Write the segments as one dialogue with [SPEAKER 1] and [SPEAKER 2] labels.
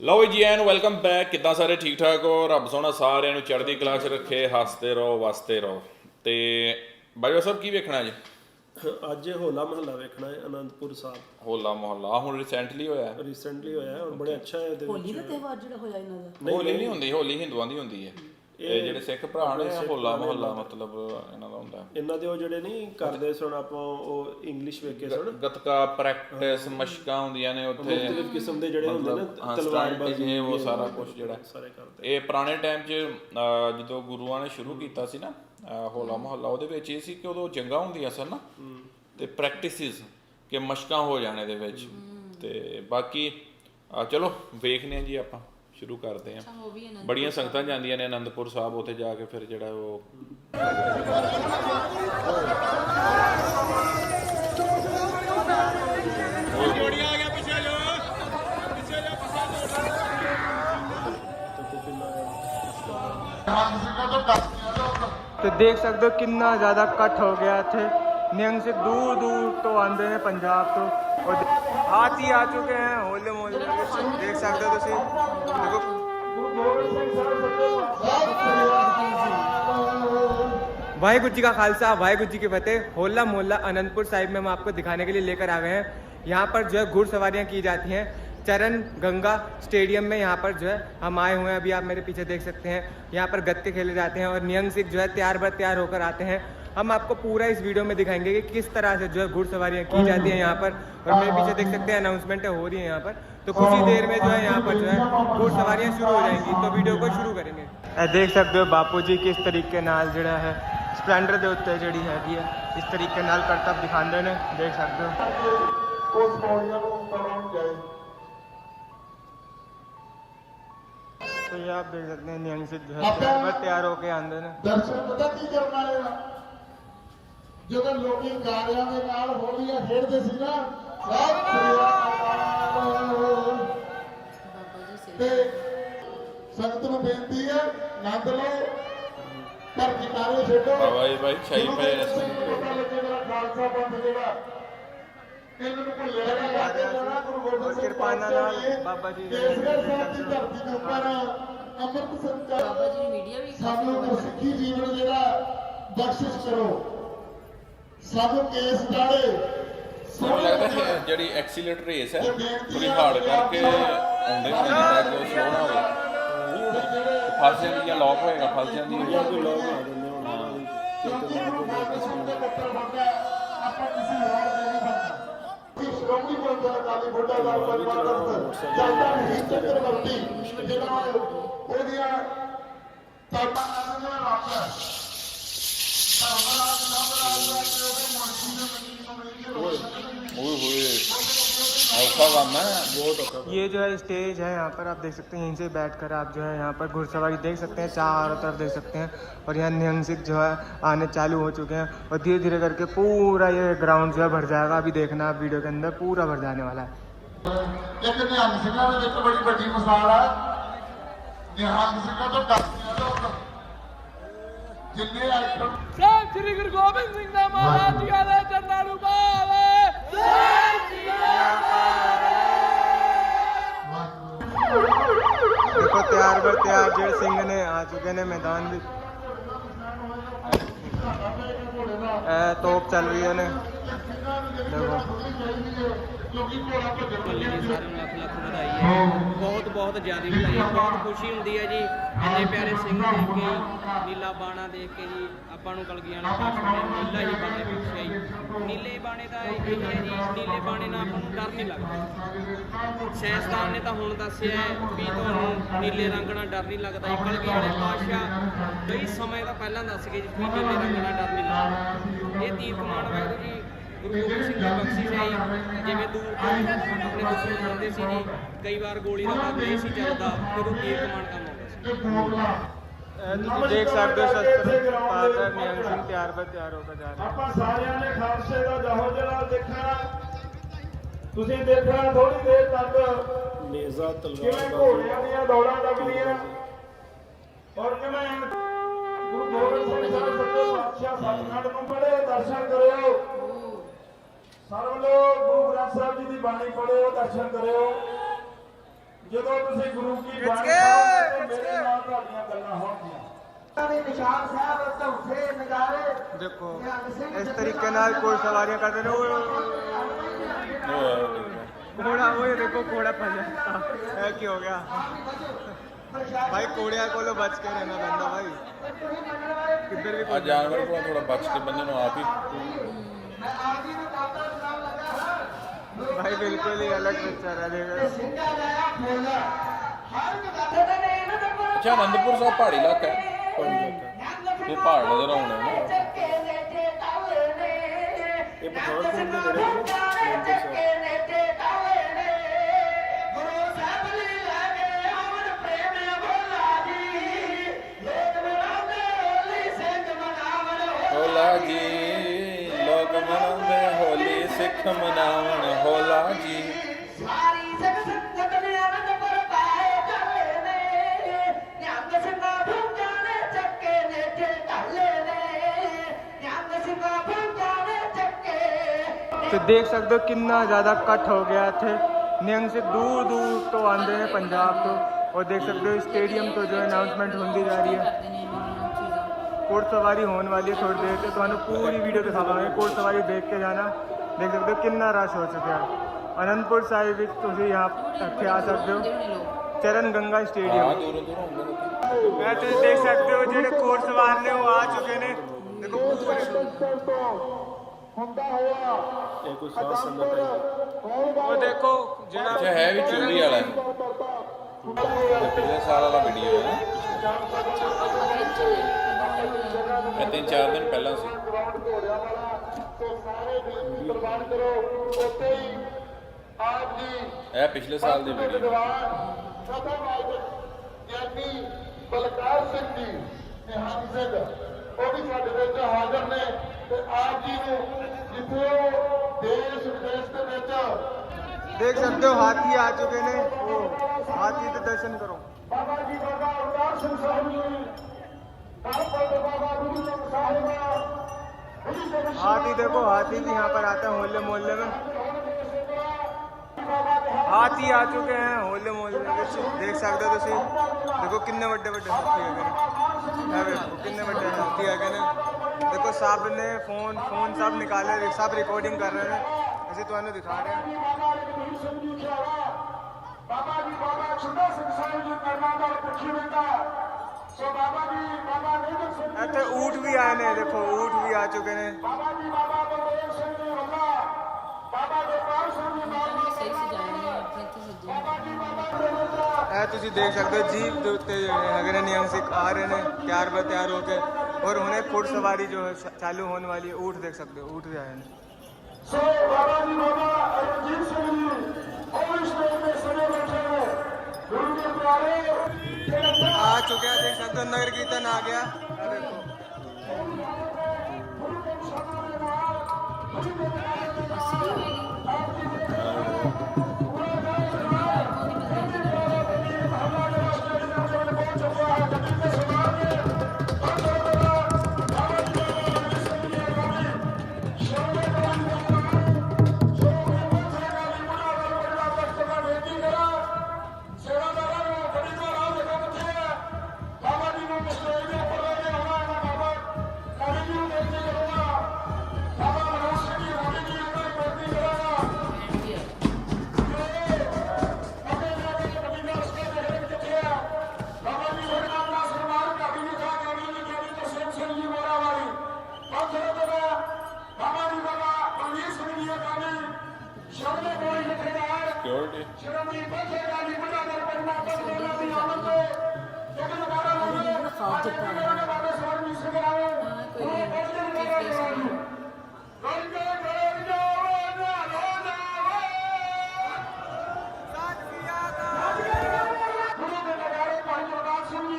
[SPEAKER 1] ਲਓ ਜੀ ਐਨ welcome back. ਕਿੱਦਾਂ ਸਾਰੇ ਠੀਕ ਠਾਕ ਹੋ? ਰੱਬ ਸੋਹਣਾ ਸਾਰਿਆਂ ਨੂੰ ਚੜ੍ਹਦੀ ਕਲਾ 'ਚ ਰੱਖੇ ਹੱਸਦੇ ਰਹੋ ਵਸਦੇ ਰਹੋ। ਤੇ ਬਾਜਵਾ ਸਾਹਿਬ ਕੀ ਵੇਖਣਾ ਜੀ?
[SPEAKER 2] ਅੱਜ ਹੋਲਾ ਮਹੱਲਾ ਵੇਖਣਾ ਹੈ ਅਨੰਦਪੁਰ ਸਾਹਿਬ।
[SPEAKER 1] ਹੋਲਾ ਮੁਹੱਲਾ। ਹੁਣ ਰੀਸੈਂਟਲੀ ਹੋਇਆ।
[SPEAKER 2] ਰੀਸੈਂਟਲੀ ਹੋਇਆ ਹੈ ਔਰ ਬੜਾ ਅੱਛਾ ਹੈ ਇਹਦੇ ਵਿੱਚ
[SPEAKER 3] ਹੋਲੀ ਦਾ ਤਿਉਹਾਰ ਜਿਹੜਾ ਹੋਇਆ ਇਹਨਾਂ ਦਾ?
[SPEAKER 1] ਹੋਲੀ ਨਹੀਂ। ਹੁੰਦੀ ਹੋਲੀ ਹਿੰਦੂਆਂ ਦੀ ਹੁੰਦੀ ਹੈ। ਇਹ ਜਿਹੜੇ ਸਿੱਖ ਭਰਾ ਨੇ ਹੋਲਾ ਮੁਹੱਲਾ ਮਤਲਬ ਇਹਨਾਂ ਦਾ ਹੁੰਦਾ।
[SPEAKER 2] ਇਹਨਾਂ ਦੇ ਉਹ ਜਿਹੜੇ ਨਹੀਂ ਕਰਦੇ ਸੁਣ ਆਪਾਂ ਉਹ ਇੰਗਲਿਸ਼ ਵੇਖ ਕੇ ਸੁਣ।
[SPEAKER 1] ਗਤਕਾ ਪ੍ਰੈਕਟਿਸ ਮਸ਼ਕਾਂ ਹੁੰਦੀਆਂ ਨੇ ਉੱਥੇ।
[SPEAKER 2] ਮੁxtਲਿਫ ਕਿਸਮ ਦੇ ਜਿਹੜੇ ਹੁੰਦੇ ਨੇ ਤਲਵਾਰਬਾਜ਼ੀ
[SPEAKER 1] ਇਹ ਉਹ ਸਾਰਾ ਕੁਝ ਜਿਹੜਾ।
[SPEAKER 2] ਸਾਰੇ ਕਰਦੇ।
[SPEAKER 1] ਇਹ ਪੁਰਾਣੇ ਟਾਈਮ 'ਚ ਜਦੋਂ ਗੁਰੂਆਂ ਨੇ ਸ਼ੁਰੂ ਕੀਤਾ ਸੀ ਨਾ ਹੋਲਾ ਮਹੱਲਾ ਉਹਦੇ ਵਿੱਚ ਇਹ ਸੀ ਕਿ ਉਦੋਂ ਜੰਗਾਂ ਹੁੰਦੀਆਂ ਸਨ ਨਾ ਤੇ ਪ੍ਰੈਕਟਿਸਿਸ ਕਿ ਮਸ਼ਕਾਂ ਹੋ ਜਾਣੇ ਦੇ ਵਿੱਚ। ਤੇ ਬਾਕੀ ਚਲੋ ਵੇਖਨੇ ਆ ਜੀ ਆਪਾਂ। ਸ਼ੁਰੂ ਕਰਦੇ ਆ।
[SPEAKER 3] ਉਹ ਵੀ ਇਹਨਾਂ
[SPEAKER 1] ਬੜੀਆਂ ਸੰਗਤਾਂ ਜਾਂਦੀਆਂ ਨੇ ਆਨੰਦਪੁਰ ਸਾਹਿਬ ਉੱਥੇ ਜਾ ਕੇ ਫਿਰ ਜਿਹੜਾ ਉਹ
[SPEAKER 4] ਤੇ ਦੇਖ ਸਕਦੇ ਹੋ ਕਿੰਨਾ ਜ਼ਿਆਦਾ ਇਕੱਠ ਹੋ ਗਿਆ ਇੱਥੇ। ਨਿਹੰਗ ਸਿੱਖ ਦੂਰ ਦੂਰ ਤੋਂ ਆਉਂਦੇ ਨੇ ਪੰਜਾਬ ਤੋਂ। ਔਰ हाथी आ चुके हैं, होले मोहल्ले। देख सकते हो तुम देखो। वाहेगुरु जी का खालसा, वाहेगुरु जी की फतेह। होला मोहल्ला अनंतपुर साहिब में हम आपको दिखाने के लिए लेकर आ गए हैं। यहाँ पर जो है घुड़सवारियाँ की जाती हैं। चरण गंगा स्टेडियम में यहाँ पर जो है हम आए हुए हैं। अभी आप मेरे पीछे देख सकते हैं। यहाँ पर गत्ते खेले जाते हैं और नियम सिख जो है तैयार बर तैयार होकर आते हैं। हम आपको पूरा इस वीडियो में दिखाएँगे कि किस तरह से जो है घुड़सवारियाँ की जाती हैं यहाँ पर। और मेरे पीछे देख सकते हैं अनाउंसमेंट हो रही है यहाँ पर। तो कुछ ही देर में जो है यहाँ पर जो है घुड़सवारियाँ शुरू हो जाएँगी। तो वीडियो को शुरू करेंगे। देख सकते हो बापू जी किस तरीके नाल जोड़ा है। स्पलेंडर के उत्ते जी है इस तरीके नाल करतब
[SPEAKER 5] दिखाते हैं देख सकते हो।
[SPEAKER 4] तो ये आप देख सकते हैं यहीं से जो है तैयार होके आते
[SPEAKER 5] हैं दर्शन पता की करना है? ਜਦੋਂ ਲੋਕੀ ਗਾਰਿਆਂ ਦੇ ਨਾਲ ਹੋਲੀਆਂ ਖੇਡਦੇ ਸੀ ਨਾ ਤੇ ਸੰਗਤ ਨੂੰ ਬੇਨਤੀ ਹੈ ਆਨੰਦ ਲਓ ਪਰ ਕਿਨਾਰੇ ਛੱਡੋ
[SPEAKER 1] ਜੀ ਭਾਈ ਛਾਈ ਪਏ ਨੇ।
[SPEAKER 5] ਖਾਲਸਾ ਪੰਥ ਜਿਹੜਾ ਇਹਨਾਂ ਨੂੰ ਭੁੱਲਿਆ ਨਾ ਜਾਵੇ ਜਿਹੜਾ ਗੁਰੂ ਗੋਬਿੰਦ ਸਿੰਘ
[SPEAKER 4] ਕਿਰਪਾਨਾਂ ਨਾਲ ਬਾਬਾ ਜੀ ਦੇ
[SPEAKER 5] ਸਾਹਿਬ ਦੀ ਧਰਤੀ ਦੇ ਉੱਪਰ ਅੰਮ੍ਰਿਤ ਸੰਚਾਰ
[SPEAKER 3] ਬਾਬਾ ਜੀ ਦੀ ਮੀਡੀਆ ਵੀ
[SPEAKER 5] ਸਾਨੂੰ ਗੁਰਸਿੱਖੀ ਜੀਵਨ ਜਿਹੜਾ ਬਖਸ਼ਿਸ਼ ਕਰੋ। ਸਾਨੂੰ ਕੇਸ
[SPEAKER 1] ਹੈ ਜਿਹੜੀ ਐਕਸੀਲੇਟਰ ਰੇਸ ਹੈ ਪੂਰੀ ਹਾਰਡ ਕਰਕੇ ਆਉਂਦੇ ਨੇ ਜਿੱਦਾਂ ਕਿ ਉਹ ਸਲੋ ਨਾ ਹੋਵੇ ਤੇ ਫਸ ਜਾਂਦੀ ਜਾਂ ਲੌਕ ਹੋਏਗਾ ਫਸ ਜਾਂਦੀ ਹੈ।
[SPEAKER 2] ਕੋਈ ਲੋਕ ਆ ਜਾਂਦੇ ਹੁਣ
[SPEAKER 5] ਆਪਾਂ ਕਿਸੇ ਹੋਰ ਦੇ ਨਹੀਂ ਸਕਦਾ ਇਸ ਸ਼੍ਰੋਮਣੀ ਗੁਰਦੁਆਰਾ ਅਕਾਲੀ ਫੁੱਟਾ ਦਾ ਪਰਿਵਾਰ ਦਸਤ ਚੱਲਦਾ ਨਹੀਂ ਚੱਕਰਵਰਤੀ ਜਿਹੜਾ ਉਹਦੀਆਂ ਤਾਪਾਂ ਨਾਲ ਰੱਖਦਾ
[SPEAKER 4] ये जो है स्टेज है यहाँ पर, आप देख सकते हैं, यहीं से बैठ कर आप जो है यहाँ पर घुड़सवारी देख सकते हैं, चारों तरफ़ देख सकते हैं और यहाँ निहंसिक जो है आने चालू हो चुके हैं और धीरे धीरे करके पूरा ये ग्राउंड जो है भर जाएगा। अभी देखना आप वीडियो के अंदर, पूरा भर जाने वाला है।
[SPEAKER 5] बड़ी बड़ी ਜਿੰਨੇ ਐਕਟਰ
[SPEAKER 6] ਸਾਹਿਬ ਸ੍ਰੀ ਗੁਰੂ ਗੋਬਿੰਦ ਸਿੰਘ ਦਾ ਮਹਾਰਾਜ ਜੀ ਦੇ ਚਰਨਾਂ ਨੂੰ ਭਾਵੇ
[SPEAKER 4] ਸਾਹਿਬ ਜੀ ਦੇਖੋ ਤਿਆਰ ਬਰ ਤਿਆਰ ਜਿਹੜੇ ਸਿੰਘ ਨੇ ਆ ਚੁੱਕੇ ਨੇ ਮੈਦਾਨ ਵਿੱਚ। ਇਹ ਤੋਪ ਚੱਲ ਰਹੀਆਂ ਨੇ
[SPEAKER 5] ਕਿਉਂਕਿ ਘੋੜਾ ਭੱਜਣ
[SPEAKER 7] ਹੋਲੀ ਦੀ ਸਾਰਿਆਂ ਨੂੰ ਲੱਖ ਲੱਖ ਵਧਾਈ ਹੈ। ਬਹੁਤ ਬਹੁਤ ਜ਼ਿਆਦਾ ਵਧਾਈ ਹੈ। ਬਹੁਤ ਖੁਸ਼ੀ ਹੁੰਦੀ ਹੈ ਜੀ। ਇੰਨੇ ਪਿਆਰੇ ਸਿੰਘ ਦੇਖ ਕੇ ਨੀਲਾ ਬਾਣਾ ਦੇਖ ਕੇ ਜੀ ਆਪਾਂ ਨੂੰ ਕਲਗੀਆਂ ਨੇ ਪਾਸ਼ਾ ਨੀਲਾ ਹੀ ਬਾਣੇ ਬਖਸ਼ਿਆ ਜੀ। ਨੀਲੇ ਬਾਣੇ ਦਾ ਇਹ ਹੈ ਜੀ ਨੀਲੇ ਬਾਣੇ ਨਾਲ ਆਪਾਂ ਨੂੰ ਡਰ ਨਹੀਂ ਲੱਗਦਾ। ਸੈਂਸਦਾਨ ਨੇ ਤਾਂ ਹੁਣ ਦੱਸਿਆ ਹੈ ਵੀ ਤੁਹਾਨੂੰ ਨੀਲੇ ਰੰਗ ਨਾਲ ਡਰ ਨਹੀਂ ਲੱਗਦਾ। ਕਲਗੀਆਂ ਨੇ ਪਾਸ਼ਾ ਕਈ ਸਮੇਂ ਤੋਂ ਪਹਿਲਾਂ ਦੱਸ ਗਏ ਜੀ ਨੀਲੇ ਰੰਗ ਨਾਲ ਡਰ ਨਹੀਂ ਲੱਗਦਾ। ਇਹ ਤੀਰਥਮਾਨ ਵਾਹਿਗੁਰੂ ਜੀ ਗੁਰੂ ਗੋਬਿੰਦ ਸਿੰਘ ਨੇ ਬਖਸ਼ੀ ਸੀ ਜਿਵੇਂ ਦੂਰ ਆਪਣੇ ਦਰਸ਼ਨ ਕਰਦੇ ਸੀ ਜੀ ਕਈ ਵਾਰ ਗੋਲੀ ਦਾ ਬਾਅਦ ਨਹੀਂ ਸੀ ਚੱਲਦਾ ਫਿਰ ਉਹ ਤੀਰ ਕਮਾਨ ਕੰਮ ਆਉਂਦਾ
[SPEAKER 4] ਤੁਸੀਂ ਦੇਖ ਸਕਦੇ ਹੋ ਸ਼ਸਤਰ ਪਾਰ ਦਾ ਸਿੰਘ ਤਿਆਰ ਬਰ ਤਿਆਰ ਹੋ ਕੇ ਜਾ ਰਿਹਾ।
[SPEAKER 8] ਆਪਾਂ ਸਾਰਿਆਂ ਨੇ ਖਾਲਸੇ ਦਾ ਜਹੋ ਜਲਾਲ ਦੇਖਣਾ ਤੁਸੀਂ ਦੇਖਣਾ ਥੋੜੀ ਦੇਰ ਤੱਕ ਮੇਜ਼ਾ
[SPEAKER 2] ਤਲਵਾਰ
[SPEAKER 8] ਘੋੜਿਆਂ ਦੀਆਂ ਦੌੜਾਂ ਲੱਗਦੀਆਂ ਔਰ ਜਿਵੇਂ ਗੁਰੂ ਗੋਬਿੰਦ ਸਿੰਘ ਸਾਹਿਬ ਸੱਚੇ ਪਾਤਸ਼ਾਹ ਸਤਨਾਮ ਨੂੰ ਪੜ੍ਹੇ ਦਰਸ਼ਨ ਕਰਿਓ। ਸਰਵ ਲੋਕ ਗੁਰੂ ਗ੍ਰੰਥ ਸਾਹਿਬ ਜੀ ਦੀ ਬਾਣੀ ਪੜ੍ਹਿਓ ਦਰਸ਼ਨ ਕਰਿਓ ਜਦੋਂ ਤੁਸੀਂ ਗੁਰੂ ਕੀ
[SPEAKER 4] ਖਿੱਚ
[SPEAKER 8] ਬਾਣੀ
[SPEAKER 4] ਕੇ,
[SPEAKER 8] ਪੜ੍ਹੋਗੇ
[SPEAKER 4] ਖਿੱਚ
[SPEAKER 8] ਮੇਰੇ
[SPEAKER 4] ਕੇ।
[SPEAKER 8] ਨਾਲ ਤੁਹਾਡੀਆਂ ਗੱਲਾਂ ਹੋਣਗੀਆਂ
[SPEAKER 5] ਨਿਸ਼ਾਨ ਸਾਹਿਬ ਧੌਥੇ ਨਗਾਰੇ
[SPEAKER 4] देखो इस तरीके नाल कोई सवारियां करते ने ओए घोड़ा ओए देखो घोड़ा फंस जाता है की हो गया भाई कोड़िया कोलो बच के रहना बंदा भाई किधर भी
[SPEAKER 1] ਆ ਜਾਨਵਰ ਕੋਲੋਂ ਥੋੜਾ ਬਚ ਕੇ ਬੰਦੇ ਨੂੰ ਆਪ ਹੀ
[SPEAKER 4] भाई बिल्कुल ही अलग पिक्चर है देखो
[SPEAKER 1] ਅੱਛਾ ਅਨੰਦਪੁਰ ਸਾਹਿਬ ਪਹਾੜੀ ਇਲਾਕਾ ਹੈ ਇਹ ਪਹਾੜ ਨਜ਼ਰ ਆਉਣੇ ਨੇ
[SPEAKER 2] ਇਹ ਪਠਾਨਕੋਟ ਦੇ ਨੇੜੇ ਨੇ ਅਨੰਦਪੁਰ ਸਾਹਿਬ
[SPEAKER 1] ਹੋਲਾ ਜੀ ਲੋਕ ਮਨਾਉਂਦੇ ਹੋਲੀ ਸਿੱਖ ਮਨਾਵਣ ਤੇ ਦੇਖ
[SPEAKER 6] ਸਕਦੇ ਹੋ ਕਿੰਨਾ ਜ਼ਿਆਦਾ ਇਕੱਠ ਹੋ ਗਿਆ ਇੱਥੇ। ਨਿਹੰਗ ਸੇ ਦੂਰ ਦੂਰ ਤੋਂ ਆਉਂਦੇ ਨੇ
[SPEAKER 4] ਪੰਜਾਬ ਤੋਂ।
[SPEAKER 3] ਔਰ ਦੇਖ ਸਕਦੇ ਹੋ
[SPEAKER 4] ਸਟੇਡੀਅਮ ਤੋਂ ਜੋ ਅਨਾਉਂਸਮੈਂਟ ਹੁੰਦੀ ਜਾ ਰਹੀ ਹੈ। ਕੋੜ ਸਵਾਰੀ ਹੋਣ ਵਾਲੀ ਹੈ ਥੋੜੀ ਦੇਰ ਤੇ। ਤੁਹਾਨੂੰ ਪੂਰੀ ਵੀਡੀਓ ਦਿਖਾਵਾਂਗੇ। ਕੋੜ ਸਵਾਰੀ ਦੇਖ ਕੇ ਜਾਣਾ। ਦੇਖ ਸਕਦੇ ਹੋ ਕਿੰਨਾ ਰਸ਼ ਹੋ ਚੁੱਕਿਆ। ਅਨੰਦਪੁਰ
[SPEAKER 3] ਸਾਹਿਬ
[SPEAKER 4] ਵਿੱਚ
[SPEAKER 3] ਤੁਸੀਂ ਆਪ ਇੱਥੇ
[SPEAKER 4] ਆ ਸਕਦੇ
[SPEAKER 1] ਹੋ। ਚਰਨ ਗੰਗਾ ਸਟੇਡੀਅਮ।
[SPEAKER 4] ਮੈਂ ਤੁਸੀਂ ਦੇਖ ਸਕਦੇ ਹੋ ਜਿਹੜੇ ਕੋਰਸ ਵਾਰ ਨੇ ਉਹ ਆ ਚੁੱਕੇ ਨੇ। ਦੇਖੋ
[SPEAKER 5] ਹੁੰਦਾ ਹੋਇਆ।
[SPEAKER 2] ਇਹ ਕੋਈ ਖਾਸ ਸੰਗਤ ਹੈ
[SPEAKER 4] ਉਹ ਦੇਖੋ ਜਿਹੜਾ
[SPEAKER 1] ਅੱਛਾ ਹੈ ਵੀ ਚੂੜੀ ਵਾਲਾ ਪਿਛਲੇ ਸਾਲ ਵਾਲਾ ਵੀਡੀਓ ਹੈ ਇਹ ਤਿੰਨ ਚਾਰ ਦਿਨ ਪਹਿਲਾਂ ਸੀ।
[SPEAKER 5] ਗਰਾਊਂਡ ਘੋੜਿਆਂ ਵਾਲਾ ਤੇ ਸਾਰੇ ਬੇਨਤੀ ਕੁਰਬਾਨ ਕਰੋ ਉੱਥੇ ਹੀ ਆਪ ਜੀ
[SPEAKER 1] ਇਹ ਪਿਛਲੇ ਸਾਲ ਦੀ ਵੀਡੀਓ
[SPEAKER 5] ਸਭਾ ਮਾਲਕ ਗਿਆਨੀ ਬਲਕਾਰ ਸਿੰਘ ਜੀ ਨਿਹੰਗ ਸਿੰਘ ਉਹ ਵੀ ਸਾਡੇ ਵਿੱਚ ਹਾਜ਼ਰ ਨੇ ਤੇ ਆਪ ਜੀ ਨੂੰ
[SPEAKER 4] देख सकते हो हाथी आ चुके ने हाथी के दर्शन करो।
[SPEAKER 5] बाबा जी बाबा अवतार सिंह साहब जी।
[SPEAKER 4] हाथी देखो हाथी भी यहाँ पर आते हैं होले मोहल्ले में। हाथी आ चुके हैं होले मोहल्ले में। देख सकते हो तुम देखो किन्ने बड़े बड़े हाथी आ गए किन्ने बड़े हाथी आ गए ਦੇਖੋ ਸਭ ਨੇ ਫੋਨ ਫੋਨ ਸਭ ਨਿਕਾਲੇ ਸਭ ਰਿਕਾਰਡਿੰਗ ਕਰ ਰਹੇ ਨੇ। ਅਸੀਂ ਤੁਹਾਨੂੰ ਦਿਖਾ ਰਹੇ ਹਾਂ।
[SPEAKER 5] ਬਾਬਾ ਜੀ ਬਾਬਾ ਛੋਟਾ ਸਿੰਘ ਸਾਹਿਬ ਜੀ ਕਰਨਾ ਦਾ ਪੁੱਛੀ ਬੰਦਾ ਸੋ ਬਾਬਾ ਜੀ ਬਾਬਾ ਨਿਧਰ ਸਿੰਘ ਜੀ
[SPEAKER 4] ਇੱਥੇ ਊਠ ਵੀ ਆਏ ਨੇ ਦੇਖੋ ਊਠ ਵੀ ਆ ਚੁੱਕੇ ਨੇ।
[SPEAKER 5] ਬਾਬਾ ਜੀ ਬਾਬਾ ਬਲਦੇਵ ਸਿੰਘ ਜੀ ਵੱਲਾ। ਬਾਬਾ ਗੋਪਾਲ ਸਿੰਘ ਜੀ ਬਾਬਾ
[SPEAKER 3] ਸਹੀ ਸਜਾਏ ਨੇ ਆਪਣੇ ਇੱਥੇ ਸੱਜੇ
[SPEAKER 5] ਬਾਬਾ ਜੀ ਬਾਬਾ ਬਲਦੇਵ
[SPEAKER 4] ਇਹ ਤੁਸੀਂ ਦੇਖ ਸਕਦੇ ਹੋ ਜੀਪ ਦੇ ਉੱਤੇ ਜਿਹੜੇ ਹੈਗੇ ਨੇ ਨਿਯਮ ਸਿੱਖ ਆ ਰਹੇ ਨੇ ਤਿਆਰ ਬਰ ਤਿਆਰ ਹੋ ਕੇ। और उन्हें घुड़सवारी जो है चालू होने वाली है देख सकते हो ऊट जो है आ चुके हैं देख सकते हो नगर कीर्तन आ गया।
[SPEAKER 1] ਸਿਕਿਉਰਿਟੀ
[SPEAKER 5] ਸ਼੍ਰੋਮਣੀ ਪੱਤਰਕਾਰੀ ਬੁਲਾਦਰ ਪਰਮਾਤਮਾ ਦੇ ਨਾਮ ਦੀ ਆਮਦ ਤੋਂ ਜਗਨ ਬਾਰਾ ਲੋਗੇ
[SPEAKER 3] ਖਾਸ ਦਿੱਤਾ ਹੈ
[SPEAKER 5] ਬਾਬਾ ਸਵਾਮੀ ਸਿੰਘਰਾਓ
[SPEAKER 3] ਹਾਂ, ਕੋਈ ਚੀਜ਼ ਦੇ ਸਾਹਮਣੇ।
[SPEAKER 5] ਰੋਜੋ ਰੋਜੋ ਰੋਜੋ ਰੋਜੋ ਗੁਰੂ ਦੇ ਨਗਾਰੇ ਭਾਈ ਜਗਤਾਰ ਸਿੰਘ ਜੀ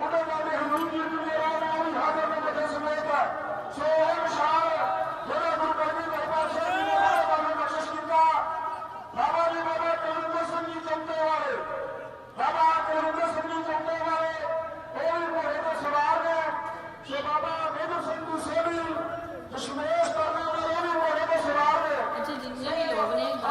[SPEAKER 5] ਬੜੇ ਬਾਬੇ ਹਨੂਰ ਜੀ ਦੀ ਮੇਰਾ ਨਾਮ ਵੀ ਹਾਜ਼ਰ ਨੇ ਬੜੇ ਸਮੇਤ ਸੋ ਇਹ ਵਿਸ਼ਾਲ ਜਿਹੜਾ ਗੁਰੂ ਗੋਬਿੰਦ ਬਾਬਾ ਸਾਹਿਬ ਜੀ ਨੇ ਬੜੇ ਬਾਬੇ ਬਖਸ਼ਿਸ਼ ਕੀਤਾ ਬਾਬਾ ਜੀ ਬਾਬਾ ਕਲੰਦਰ ਸਿੰਘ ਜੀ ਚੰਦੇ ਵਾਲੇ ਬਾਬਾ ਕਲੰਦਰ ਸਿੰਘ ਜੀ ਚੰਦੇ ਵਾਲੇ ਉਹ ਵੀ ਘੋੜੇ ਤੇ ਸਵਾਰ ਨੇ ਸੋ ਬਾਬਾ ਮੇਦਰ ਸਿੰਘ ਜੀ ਸੇਵੀ ਦਸ਼ਮੇਸ਼ ਕਰਨੇ ਵਾਲੇ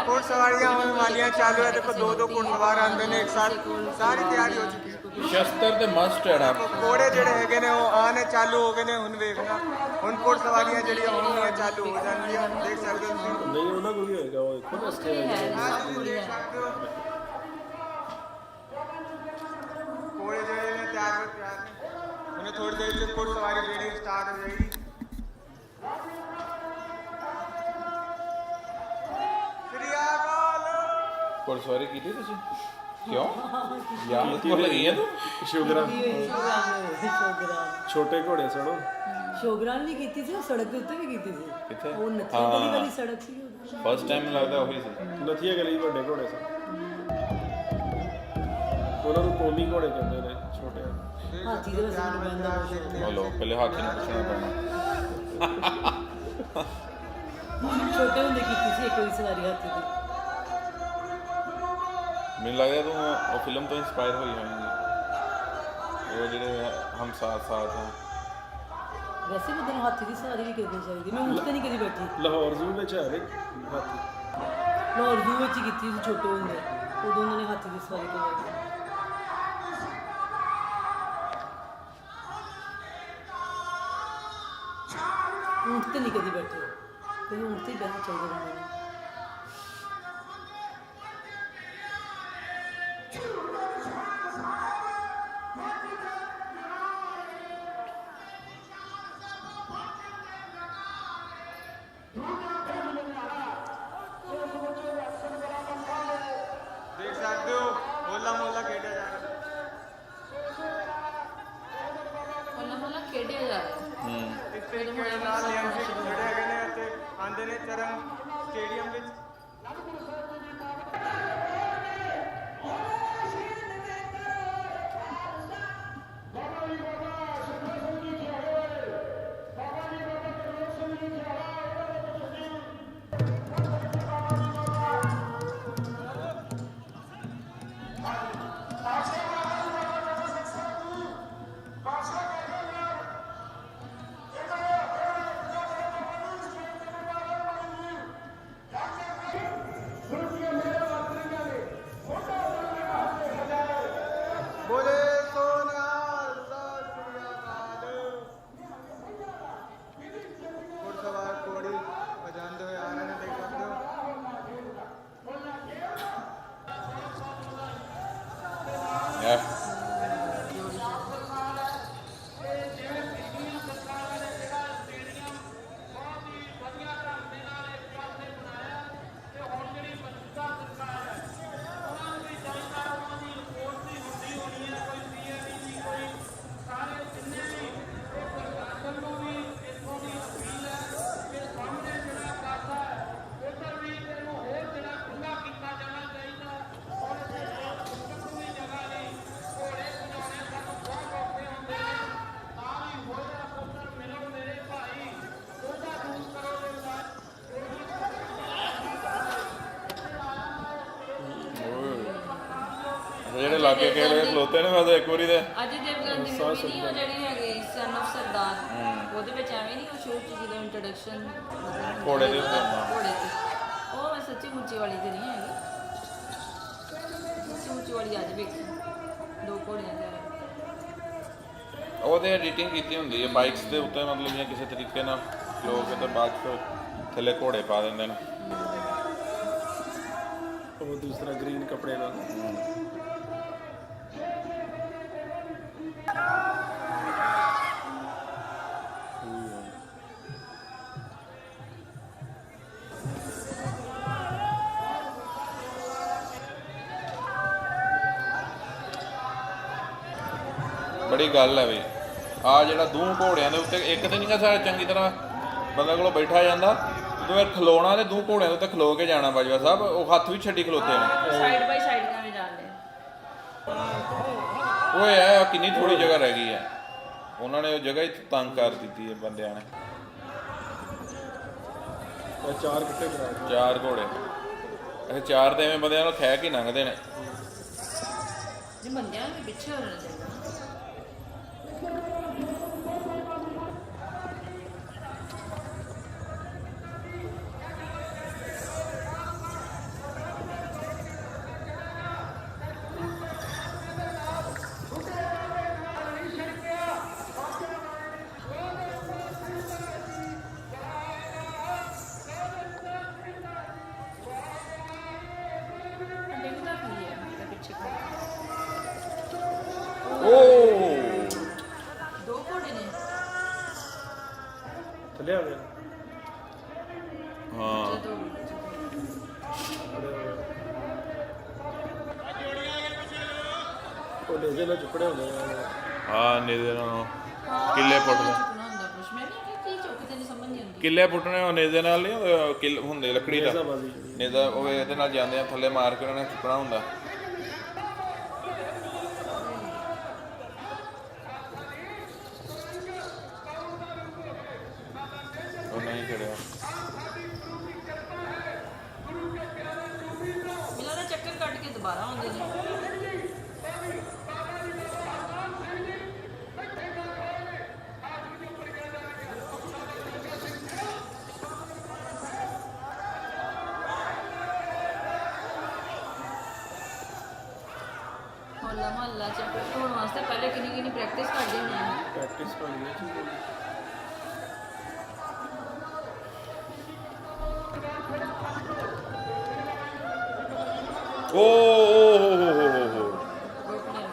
[SPEAKER 5] ਉਹ ਵੀ
[SPEAKER 4] ਸਵਾਰੀਆਂ ਹੋਣ ਵਾਲੀਆਂ ਚਾਲੂ ਹੈ। ਦੇਖੋ ਦੋ ਦੋ ਕੁੰਡਵਾਰ ਆਉਂਦੇ ਨੇ ਇੱਕ ਸਾਥ। ਸਾਰੀ ਤਿਆਰੀ ਹੋ ਚੁੱਕੀ ਹੈ।
[SPEAKER 1] ਸ਼ਸਤਰ ਤੇ ਮਸਟ ਹੈ ਆਪ
[SPEAKER 4] ਕੋੜੇ ਜਿਹੜੇ ਹੈਗੇ ਨੇ ਉਹ ਆਨੇ ਚਾਲੂ ਹੋ ਗਏ ਨੇ। ਹੁਣ ਵੇਖਣਾ। ਹੁਣ ਪੁਰ ਸਵਾਰੀਆਂ ਜਿਹੜੀਆਂ ਹੋਣਗੀਆਂ ਚਾਲੂ ਹੋ ਜਾਣਗੀਆਂ। ਦੇਖ ਸਕਦੇ ਹੋ ਤੁਸੀਂ।
[SPEAKER 2] ਨਹੀਂ ਉਹਨਾਂ ਕੋਲ ਹੀ ਹੋਏਗਾ ਉਹ ਖੁਦ ਅਸਤੇ
[SPEAKER 4] ਕੋੜੇ ਜਿਹੜੇ ਨੇ ਤਿਆਰ ਹੋ ਤਿਆਰ ਨੇ। ਉਹਨੇ ਥੋੜੀ ਦੇਰ ਚ ਪੁਰ ਸਵਾਰੀ ਜਿਹੜੀ ਸਟਾਰਟ ਹੋ ਜਾਏਗੀ।
[SPEAKER 1] ਘੋੜਸਵਾਰੀ ਕੀਤੀ ਤੁਸੀਂ? ਕਿਉਂ? ਯਾਦ ਭੁੱਲ ਗਈ ਹੈ ਤੂੰ
[SPEAKER 2] ਸ਼ੂਗਰਾਂ
[SPEAKER 3] ਸ਼ੋਗਰਾਨ
[SPEAKER 2] ਛੋਟੇ ਘੋੜੇ ਸਣੋ
[SPEAKER 3] ਸ਼ੋਗਰਾਨ ਵੀ ਕੀਤੀ ਸੀ ਉਹ ਸੜਕ ਦੇ ਉੱਤੇ ਵੀ ਕੀਤੀ ਸੀ।
[SPEAKER 1] ਕਿੱਥੇ?
[SPEAKER 3] ਉਹ ਨੱਥੀ ਗਲੀ ਵਾਲੀ ਸੜਕ ਸੀ।
[SPEAKER 1] ਫਸਟ ਟਾਈਮ ਲੱਗਦਾ ਉਹੀ ਸੀ।
[SPEAKER 2] ਨਥੀਆ ਗਲੀ ਵੱਡੇ ਘੋੜੇ ਸਨ। ਉਹਨਾਂ ਨੂੰ ਕੋਮੀ ਘੋੜੇ ਕਹਿੰਦੇ ਨੇ ਛੋਟੇ
[SPEAKER 3] ਹਾਥੀ ਦੇ ਵਸੇ ਨੂੰ ਬੰਦਾ
[SPEAKER 1] ਉਹ ਲੋ ਪਹਿਲੇ ਹਾਥੀ ਨੂੰ ਪੁੱਛਣਾ ਪੈਣਾ
[SPEAKER 3] ਛੋਟੇ ਹੁੰਦੇ ਕੀਤੀ ਸੀ ਇੱਕ ਵਾਰੀ ਸਵਾਰੀ ਹਾਥੀ ਦੀ।
[SPEAKER 1] ਮੈਨੂੰ ਲੱਗਦਾ ਤੂੰ ਉਹ ਫਿਲਮ ਤੋਂ ਇਨਸਪਾਇਰ ਹੋਈ ਹੋਵੇਂਗੀ ਉਹ ਜਿਹੜੇ ਹਮ ਸਾਥ ਸਾਥ ਹਾਂ।
[SPEAKER 3] ਵੈਸੇ ਬੰਦੇ ਨੂੰ ਹਾਥੀ ਦੀ ਸਵਾਰੀ ਵੀ ਕਰਨੀ ਚਾਹੀਦੀ। ਮੈਂ ਉਸ ਤੇ ਨਹੀਂ ਕਦੀ ਬੈਠੀ।
[SPEAKER 2] ਲਾਹੌਰ ਜ਼ੂ ਵਿੱਚ ਨੇ ਹਾਥੀ।
[SPEAKER 3] ਲਾਹੌਰ ਜ਼ੂ ਵਿੱਚ ਕੀਤੀ ਸੀ ਛੋਟੇ ਹੁੰਦੇ। ਉਦੋਂ ਉਹਨਾਂ ਨੇ ਹਾਥੀ ਦੀ ਸਵਾਰੀ ਕਰਵਾਈ ਊਂਟ ਤੇ ਨਹੀਂ ਕਦੀ ਬੈਠੇ। ਤੇ ਊਂਟ ਤੇ ਹੀ ਬਹਿਣਾ ਚਾਹੀਦਾ ਬੰਦੇ
[SPEAKER 4] ਤਰੀਕੇ ਦੇ ਨਾਲ ਨਿਯੰਤਰਿਤ ਜਿਹੜੇ ਹੈਗੇ ਨੇ ਅਤੇ ਆਂਦੇ ਨੇ ਚਰਨ ਸਟੇਡੀਅਮ ਵਿੱਚ।
[SPEAKER 1] ਲਾਗੇ ਕਿਹੜੇ ਖਲੋਤੇ ਨੇ ਮੈਂ ਤਾਂ ਇੱਕ ਵਾਰੀ ਦੇ
[SPEAKER 3] ਅਜੇ ਦੇਵਗਨ ਦੀ ਮੂਵੀ ਨਹੀਂ ਉਹ ਜਿਹੜੀ ਹੈਗੀ ਸਨ ਆਫ ਸਰਦਾਰ। ਉਹਦੇ ਵਿੱਚ ਐਵੇਂ ਨਹੀਂ ਉਹ ਸ਼ੋਅ ਚ ਜਦੋਂ ਇੰਟਰੋਡਕਸ਼ਨ
[SPEAKER 1] ਘੋੜੇ ਦੇ ਉੱਤੇ ਹੁੰਦਾ।
[SPEAKER 3] ਘੋੜੇ ਤੇ। ਉਹ ਮੈਂ ਸੱਚੀ ਮੁੱਚੀ ਵਾਲੀ ਤੇ ਨਹੀਂ ਹੈਗੀ। ਸੱਚੀ ਮੁੱਚੀ ਵਾਲੀ ਅੱਜ ਵੇਖੀ। ਦੋ ਘੋੜਿਆਂ ਦੇ
[SPEAKER 1] ਉਹਦੇ ਐਡੀਟਿੰਗ ਕੀਤੀ ਹੁੰਦੀ ਹੈ ਬਾਈਕਸ ਦੇ ਉੱਤੇ ਮਤਲਬ ਜਾਂ ਕਿਸੇ ਤਰੀਕੇ ਨਾਲ ਲੋਕ ਤੇ ਬਾਅਦ ਚ ਥੱਲੇ ਘੋੜੇ ਪਾ ਦਿੰਦੇ ਨੇ।
[SPEAKER 2] ਉਹ ਦੂਸਰਾ ਗ੍ਰੀਨ ਕੱਪੜੇ ਨਾਲ।
[SPEAKER 1] ਬੜੀ ਗੱਲ ਹੈ ਵੀ ਆ ਜਿਹੜਾ ਦੂਹ ਘੋੜਿਆਂ ਦੇ ਉੱਤੇ ਇੱਕ ਤੇ ਨਹੀਂਗਾ ਸਾਰਾ ਚੰਗੀ ਤਰ੍ਹਾਂ ਬੰਦੇ ਕੋਲੋਂ ਬੈਠਾ ਜਾਂਦਾ ਜਦੋਂ ਇਹ ਖਲੋਣਾ ਤੇ ਦੂਹ ਘੋੜਿਆਂ ਦੇ ਉੱਤੇ ਖਲੋ ਕੇ ਜਾਣਾ ਬਾਜਵਾ ਸਾਹਿਬ ਉਹ ਹੱਥ ਵੀ ਛੱਡੀ ਖਲੋਤੇ ਨੇ।
[SPEAKER 3] ਸਾਈਡ ਬਾਈ ਸਾਈਡ ਕਿਵੇਂ ਜਾਂਦੇ
[SPEAKER 1] ਓਏ ਆ ਕਿੰਨੀ ਥੋੜੀ ਜਗ੍ਹਾ ਰਹਿ ਗਈ ਹੈ ਉਹਨਾਂ ਨੇ ਉਹ ਜਗ੍ਹਾ ਹੀ ਤੰਗ ਕਰ ਦਿੱਤੀ ਹੈ ਬੰਦਿਆਂ ਨੇ।
[SPEAKER 2] ਇਹ ਚਾਰ ਕਿੱਥੇ ਕਰਾ।
[SPEAKER 1] ਚਾਰ ਘੋੜੇ। ਇਹ ਚਾਰ ਤੇ ਐਵੇਂ ਬੰਦਿਆਂ ਨਾਲ ਖਹਿ ਕੇ ਲੰਘਦੇ ਨੇ।
[SPEAKER 3] ਜੀ ਬੰਦਿਆਂ ਨੂੰ ਵੀ ਪਿੱਛੇ ਹੋ ਰਹਿਣਾ ਚਾਹੀਦਾ
[SPEAKER 2] ਉਹ ਡੇਜੇ ਨਾਲ ਚੁੱਕੜੇ ਹੁੰਦੇ ਆ
[SPEAKER 1] ਆ ਨੇਦੇ ਨਾਲ ਕਿੱਲੇ ਪੁੱਟਦੇ
[SPEAKER 3] ਚੁੱਕਣਾ ਹੁੰਦਾ ਕੁਛ ਮੈਂ ਵੀ ਕਿਹਾ ਕੀ ਚੁੱਕਦੇ ਨਹੀਂ
[SPEAKER 1] ਕਿੱਲੇ ਪੁੱਟਣੇ ਉਹ ਨੇਦੇ ਨਾਲ ਨਹੀਂ ਉਹ ਕਿੱਲ ਹੁੰਦੇ ਲੱਕੜੀ ਦਾ। ਨੇਦਾ ਉਹ ਇਹਦੇ ਨਾਲ ਜਾਂਦੇ ਆ ਥੱਲੇ ਮਾਰ ਕੇ ਉਹਨਾਂ ਨੇ ਚੁੱਕਣਾ ਹੁੰਦਾ ਉਹ ਨਹੀਂ ਖੜਿਆ
[SPEAKER 3] ਮਿਲਾ ਦਾ ਚੱਕਰ ਕੱਟ ਕੇ ਦੁਬਾਰਾ ਆਉਂਦੇ ਨੇ ਹੋਲਾ ਮਹੱਲਾ ਚ ਢੋਣ ਵਾਸਤੇ ਪਹਿਲੇ ਕਿੰਨੀ ਕਿੰਨੀ ਪ੍ਰੈਕਟਿਸ ਕਰਦੇ ਹੁੰਦੇ ਆ
[SPEAKER 2] ਪ੍ਰੈਕਟਿਸ ਕਰਨੀ ਹੈ
[SPEAKER 1] ਓ ਓ ਹੋ ਹੋ ਹੋ ਹੋ ਹੋ
[SPEAKER 3] ਰੋਕਣੇ ਨੂੰ।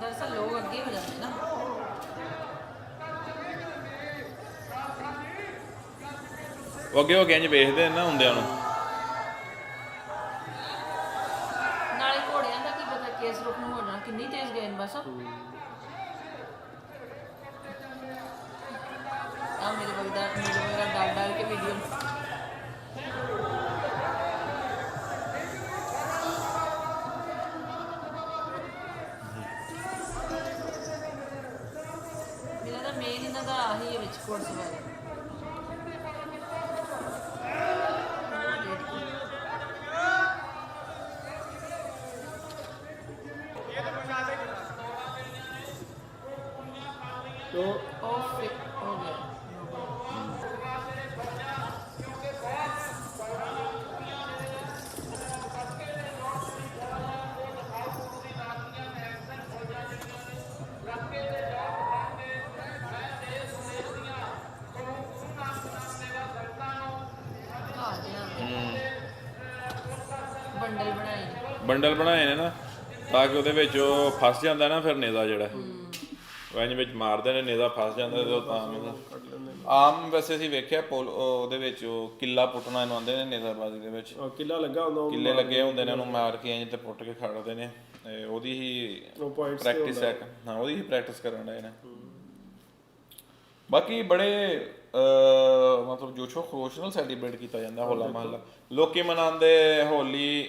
[SPEAKER 3] ਦਰਅਸਲ ਲੋਕ ਅੱਗੇ ਹੋ ਜਾਂਦੇ ਨਾ
[SPEAKER 1] ਉਹ ਅੱਗੇ ਹੋ ਕੇ ਇੰਜ ਵੇਖਦੇ ਨੇ ਨਾ ਹੁੰਦਿਆਂ ਨੂੰ
[SPEAKER 3] ਵਗਦਾ ਡਰ ਡਰ ਕੇ ਮੇਰਾ ਤਾਂ ਮੇਨ ਇਹਨਾਂ ਦਾ ਆਹੀ ਵਿੱਚ ਕੋਰਸ ਵਾਲਾ ਬੰਡਲ ਬਣਾਏ ਨੇ
[SPEAKER 1] ਨਾ ਤਾਂ ਕਿ ਉਹਦੇ ਵਿੱਚ ਉਹ ਫਸ ਜਾਂਦਾ ਨਾ ਫਿਰ ਨੇਦਾ ਜਿਹੜਾ। ਇੰਜ ਵਿੱਚ ਮਾਰਦੇ ਨੇ ਨੇਦਾ ਫਸ ਜਾਂਦਾ ਤੇ ਉਹ ਤਾਂ ਮਤਲਬ ਆਮ ਵੈਸੇ ਅਸੀਂ ਵੇਖਿਆ ਪੋਲ ਉਹ ਉਹਦੇ ਵਿੱਚ ਉਹ ਕਿੱਲਾ ਪੁੱਟਣਾ ਇਹਨੂੰ ਆਂਦੇ ਨੇ ਨੇਜ਼ਾਬਾਜ਼ੀ ਦੇ ਵਿੱਚ।
[SPEAKER 2] ਕਿੱਲਾ ਲੱਗਾ ਹੁੰਦਾ ਉਹ
[SPEAKER 1] ਕਿੱਲੇ ਲੱਗੇ ਹੁੰਦੇ ਨੇ ਉਹਨੂੰ ਮਾਰ ਕੇ ਇੰਜ ਤੇ ਪੁੱਟ ਕੇ ਖੜਦੇ ਨੇ। ਉਹਦੀ ਹੀ
[SPEAKER 2] ਉਹ
[SPEAKER 1] ਪ੍ਰੈਕਟਿਸ ਹੈ ਹਾਂ ਉਹਦੀ ਹੀ ਪ੍ਰੈਕਟਿਸ ਕਰਨ ਡਏ ਨੇ। ਬਾਕੀ ਬੜੇ ਅਹ, ਮਤਲਬ ਜੋਸ਼ੋ ਖਰੋਸ਼ ਨਾਲ ਸੈਲੀਬ੍ਰੇਟ ਕੀਤਾ ਜਾਂਦਾ ਹੋਲਾ ਮਹੱਲਾ। ਲੋਕੀ ਮਨਾਉਂਦੇ ਹੋਲੀ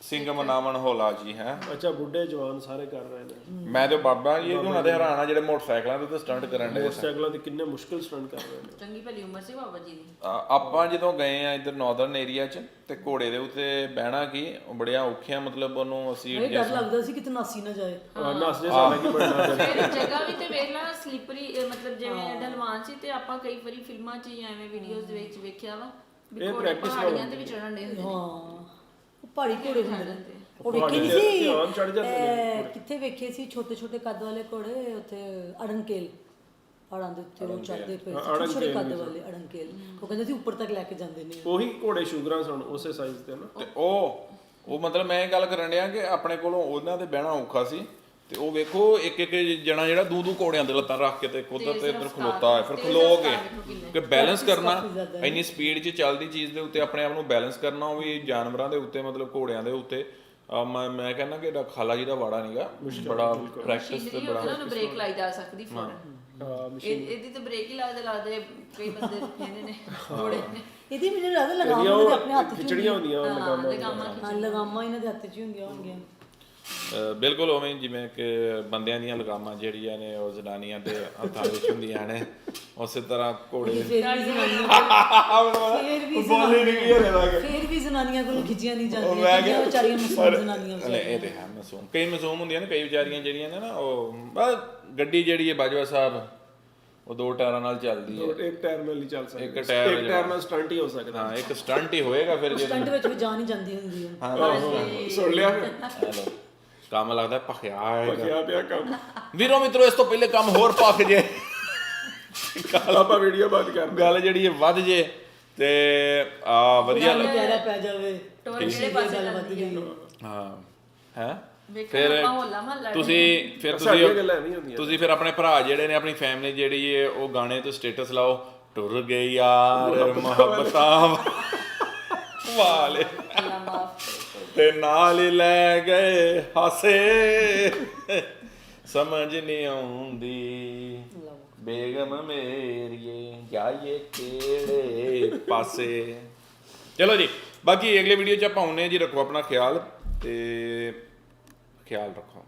[SPEAKER 1] ਸਿੰਘ ਮਨਾਵਣ ਹੋਲਾ ਜੀ ਹੈ।
[SPEAKER 2] ਅੱਛਾ ਬੁੱਢੇ ਜਵਾਨ ਸਾਰੇ ਕਰ ਰਹੇ ਨੇ।
[SPEAKER 1] ਮੈਂ ਤੇ ਬਾਬਾ ਜੀ ਉਹਨਾਂ ਦੇ ਹੈਰਾਨ ਆ ਜਿਹੜੇ ਮੋਟਰਸਾਈਕਲਾਂ ਉੱਤੇ ਸਟੰਟ ਕਰਨ ਦੇ
[SPEAKER 2] ਮੋਟਰਸਾਈਕਲਾਂ ਤੇ ਕਿੰਨੇ ਮੁਸ਼ਕਿਲ ਸਟੰਟ ਕਰ ਰਹੇ ਨੇ।
[SPEAKER 3] ਚੰਗੀ ਭਲੀ ਉਮਰ ਸੀ ਬਾਬਾ ਜੀ ਦੀ।
[SPEAKER 1] ਆਪਾਂ ਜਦੋਂ ਗਏ ਆ ਇਧਰ ਨਾਰਦਰਨ ਏਰੀਆ 'ਚ ਤੇ ਘੋੜੇ ਦੇ ਉੱਤੇ ਬਹਿਣਾ ਕੀ ਉਹ ਬੜੀਆਂ ਔਖੀਆਂ ਮਤਲਬ ਉਹਨੂੰ ਅਸੀਂ
[SPEAKER 9] ਇਹ ਡਰ ਲੱਗਦਾ ਸੀ ਕਿ ਨਾਸੀ ਨਾ ਜਾਏ।
[SPEAKER 2] ਨੱਸ ਜੇ ਸਾਡਾ ਕੀ ਬਣਨਾ।
[SPEAKER 3] ਫਿਰ ਜਗ੍ਹਾ ਵੀ ਤੇ ਵੇਖ ਲਾ ਸਲਿਪਰੀ ਮਤਲਬ ਜਿਵੇਂ ਢਲਵਾਨ ਸੀ ਤੇ ਆਪਾਂ ਕਈ ਵਾਰੀ ਫਿਲਮਾਂ 'ਚ ਜਾਂ ਐਵੇਂ ਵੀਡੀਓਜ਼ ਦੇ ਵਿੱਚ ਵੇਖਿਆ ਵਾ
[SPEAKER 2] ਇਹ practice
[SPEAKER 3] ਪਹਾੜੀਆਂ ਤੇ ਵੀ ਚੜਨ ਦੇ ਹੁੰਦੇ ਨੇ।
[SPEAKER 9] ਹਾਂ। ਪਹਾੜੀ ਘੋੜੇ ਹੁੰਦੇ ਨੇ। ਉਹ ਵੇਖੇ ਨਹੀਂ
[SPEAKER 2] ਤੇ
[SPEAKER 9] ਸੀ?
[SPEAKER 2] ਧਿਆਨ ਚੜ੍ਹ ਜਾਂਦੇ ਨੇ
[SPEAKER 9] ਇਹ ਕਿੱਥੇ ਵੇਖੇ ਸੀ? ਛੋਟੇ ਛੋਟੇ ਕੱਦ ਵਾਲੇ ਘੋੜੇ ਉੱਥੇ ਅੜੰਕੇਲ ਪਹਾੜਾਂ ਦੇ ਉੱਤੇ ਉਹ ਚੜਦੇ ਪਏ ਸੀ। ਛੋਟੇ ਛੋਟੇ ਕੱਦ ਵਾਲੇ ਅੜੰਕੇਲ ਉਹ ਕਹਿੰਦੇ ਸੀ ਉੱਪਰ ਤੱਕ ਲੈ ਕੇ ਜਾਂਦੇ ਨੇ।
[SPEAKER 2] ਉਹੀ ਘੋੜੇ ਸ਼ੂਗਰਾਂ ਸਨ ਉਸੇ ਸਾਈਜ਼ ਤੇ ਨਾ।
[SPEAKER 1] ਤੇ ਉਹ ਉਹ ਮਤਲਬ ਮੈਂ ਇਹ ਗੱਲ ਕਰਨ ਡਿਆ ਕਿ ਆਪਣੇ ਕੋਲੋਂ ਉਹਨਾਂ ਦੇ ਬਹਿਣਾ ਔਖਾ ਸੀ। ਤੇ ਉਹ ਵੇਖੋ ਇੱਕ ਇੱਕ ਜਣਾ ਜਿਹੜਾ ਦੂ ਦੂ ਕੋੜਿਆਂ ਦੇ ਲੱਤਾਂ ਰੱਖ ਕੇ ਤੇ ਕੁੱਦਰ ਤੇ ਇੱਧਰ ਖਲੋਤਾ ਹੈ। ਫਿਰ ਖਲੋ ਕੇ ਕਿ ਬੈਲੈਂਸ ਕਰਨਾ ਇੰਨੀ ਸਪੀਡ 'ਚ ਚੱਲਦੀ ਚੀਜ਼ ਦੇ ਉੱਤੇ ਆਪਣੇ ਆਪ ਨੂੰ ਬੈਲੈਂਸ ਕਰਨਾ ਉਹ ਵੀ ਜਾਨਵਰਾਂ ਦੇ ਉੱਤੇ ਮਤਲਬ ਘੋੜਿਆਂ ਦੇ ਉੱਤੇ। ਮੈਂ ਮੈਂ ਕਹਿੰਦਾ ਕਿ ਇਹਦਾ ਖਾਲਾ ਜੀ ਦਾ ਵਾੜਾ ਨਹੀਂਗਾ ਬੜਾ ਪ੍ਰੈਕਟਿਸ ਤੇ ਬੜਾ
[SPEAKER 3] ਉਹਨਾਂ ਨੂੰ ਬ੍ਰੇਕ ਲਾਈ ਜਾ ਸਕਦੀ ਫੌਰਨ। ਇਹਦੀ ਤਾਂ ਬ੍ਰੇਕ ਹੀ ਲਾਦੇ ਲਾਦੇ ਕਈ ਬੰਦੇ ਕਹਿੰਦੇ ਨੇ ਘੋੜੇ ਨੇ।
[SPEAKER 9] ਇਹਦੀ ਮੈਨੂੰ ਲੱਗਦਾ ਲਗਾਮਾਂ ਆਪਣੇ ਹੱਥ 'ਚ
[SPEAKER 2] ਖਿਚੜੀਆਂ ਹੁੰਦੀਆਂ।
[SPEAKER 3] ਲਗਾਮਾਂ
[SPEAKER 9] ਲਗਾਮਾਂ ਇਹਨਾਂ ਦੇ ਹੱਥ 'ਚ ਹੀ ਹੁੰਦੀਆਂ ਹੋਣਗੀਆਂ।
[SPEAKER 1] ਬਿਲਕੁਲ ਉਵੇਂ ਜਿਵੇਂ ਕਿ ਬੰਦਿਆਂ ਦੀਆਂ ਲਗਾਮਾਂ ਜਿਹੜੀਆਂ ਨੇ ਉਹ ਜ਼ਨਾਨੀਆਂ ਦੇ ਹੱਥਾਂ ਵਿੱਚ ਹੁੰਦੀਆਂ ਨੇ ਉਸੇ ਤਰ੍ਹਾਂ ਘੋੜੇ
[SPEAKER 9] ਫੇਰ ਵੀ ਜ਼ਨਾਨੀਆਂ ਫੇਰ ਵੀ
[SPEAKER 1] ਬੋਲੀ ਨਹੀਂ ਕੀ ਹਲੇ ਲੱਗ
[SPEAKER 9] ਫੇਰ ਵੀ ਜ਼ਨਾਨੀਆਂ ਕੋਲ ਖਿੱਚੀਆਂ ਨਹੀਂ
[SPEAKER 1] ਮੈਂ
[SPEAKER 9] ਜਾਂਦੀਆਂ
[SPEAKER 1] ਕਿਹਾ
[SPEAKER 9] ਕਿੰਨੀਆਂ ਵਿਚਾਰੀਆਂ ਮਾਸੂਮ ਜ਼ਨਾਨੀਆਂ
[SPEAKER 1] ਲੈ ਇਹ ਤੇ ਹੈ ਮਾਸੂਮ। ਕਈ ਮਾਸੂਮ ਹੁੰਦੀਆਂ ਨੇ ਕਈ ਵਿਚਾਰੀਆਂ ਜਿਹੜੀਆਂ ਨੇ ਨਾ ਉਹ ਬਸ ਗੱਡੀ ਜਿਹੜੀ ਹੈ ਬਾਜਵਾ ਸਾਹਿਬ ਉਹ ਦੋ ਟਾਇਰਾਂ ਨਾਲ ਚੱਲਦੀ ਹੈ।
[SPEAKER 2] ਇੱਕ ਟਾਇਰ ਨਾਲ ਹੀ ਚੱਲ ਸਕਦਾ।
[SPEAKER 1] ਇੱਕ ਟਾਇਰ
[SPEAKER 2] ਇੱਕ ਟਾਇਰ ਨਾਲ ਸਟੰਟ ਹੀ ਹੋ ਸਕਦਾ।
[SPEAKER 1] ਹਾਂ ਇੱਕ ਸਟੰਟ ਹੀ ਹੋਏਗਾ ਫਿਰ ਜੇ
[SPEAKER 9] ਸਟੰਟ ਵਿੱਚ ਵੀ ਜਾਨ ਹੀ ਜਾਂਦੀ ਹੁੰਦੀ ਹੈ
[SPEAKER 1] ਹਾਂ
[SPEAKER 2] ਸੁਣ ਲਿਆ
[SPEAKER 1] ਹੈਲੋ। ਕੰਮ ਲੱਗਦਾ ਭਖਿਆ ਹੈਗਾ
[SPEAKER 2] ਕਿਆ ਪਿਆ ਕੰਮ।
[SPEAKER 1] ਵੀਰੋ ਮਿੱਤਰੋ ਇਸ ਤੋਂ ਪਹਿਲੇ ਕੰਮ ਹੋਰ ਭਖ ਜੇ।
[SPEAKER 2] ਆਪਾਂ ਵੀਡੀਓ ਬੰਦ ਕਰ
[SPEAKER 1] ਗੱਲ ਜਿਹੜੀ ਹੈ ਵੱਧ ਜੇ ਤੇ ਆ ਵਧੀਆ
[SPEAKER 9] ਜਾਨ ਪਿਆਰਾ ਪੈ ਜਾਵੇ।
[SPEAKER 3] ਟੋਰ ਕਿਹੜੇ ਪਾਸੇ
[SPEAKER 9] ਗੱਲ ਵੱਧ
[SPEAKER 3] ਜਾਂਦੀ ਹੈ।
[SPEAKER 9] ਗਈ
[SPEAKER 1] ਹਾਂ ਹੈ?
[SPEAKER 3] ਵੇਖੋ
[SPEAKER 1] ਫਿਰ
[SPEAKER 3] ਆਪਾਂ ਹੋਲਾ ਮਹੱਲਾ
[SPEAKER 1] ਤੁਸੀਂ ਫਿਰ
[SPEAKER 2] ਸਾਡੀਆਂ
[SPEAKER 1] ਤੁਸੀਂ
[SPEAKER 2] ਗੱਲਾਂ ਨਹੀਂ ਹੁੰਦੀਆਂ।
[SPEAKER 1] ਤੁਸੀਂ ਫਿਰ ਆਪਣੇ ਭਰਾ ਜਿਹੜੇ ਨੇ ਆਪਣੀ ਫੈਮਿਲੀ ਜਿਹੜੀ ਹੈ ਉਹ ਗਾਣੇ ਤੇ ਸਟੇਟਸ ਲਾਓ। ਟੁਰ ਗਏ ਯਾਰ ਮੁਹੱਬਤਾਂ ਵਾਲੇ।
[SPEAKER 3] ਅੱਲਾ ਮਾਫ
[SPEAKER 1] ਤੇ ਨਾਲ ਹੀ ਲੈ ਗਏ ਹਾਸੇ। ਸਮਝ ਨਹੀਂ ਆਉਂਦੀ। ਬੇਗਮ ਮੇਰੀਏ, ਜਾਈਏ ਕਿਹੜੇ ਪਾਸੇ। ਚਲੋ ਜੀ, ਬਾਕੀ ਅਗਲੇ ਵੀਡੀਓ ਚ ਆਪਾਂ ਆਉਂਦੇ ਹਾਂ ਜੀ, ਰੱਖੋ ਆਪਣਾ ਖਿਆਲ ਤੇ ਖਿਆਲ ਰੱਖੋ।